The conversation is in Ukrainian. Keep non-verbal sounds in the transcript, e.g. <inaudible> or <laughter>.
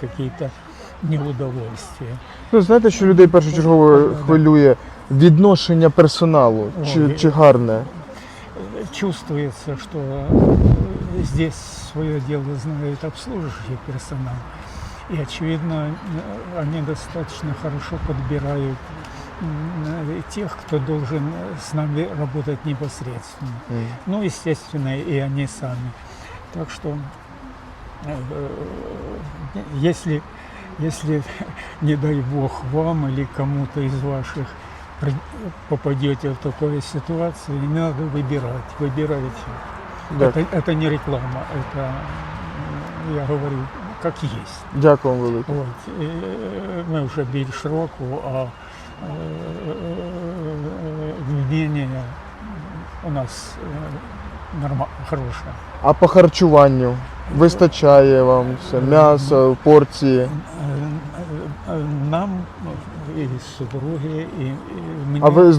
какие-то неудовольствия. Ну, знаєте, що людей першочергово хвилює відношення персоналу, чи, Ой. чи гарне? Чувствуется, что э, здесь свое дело знает обслуживающий персонал. И, очевидно, э, они достаточно хорошо подбирают м, тех, кто должен с нами работать непосредственно. М. Ну, естественно, и они сами. Так что, э, э, если, если, <laughs> не дай бог, вам или кому-то из ваших при- попадете в такую ситуацию, не надо выбирать. Выбирайте. Дякую. Это, это не реклама, это, м, я говорю, как есть. Дякую вам велике. От, і, е, ми вже більш року, а е, вміння у нас норма, хороше. А по харчуванню Вистачає вам все, м'ясо, порції. Е, е, Нам і супруги, і, і мені А ви з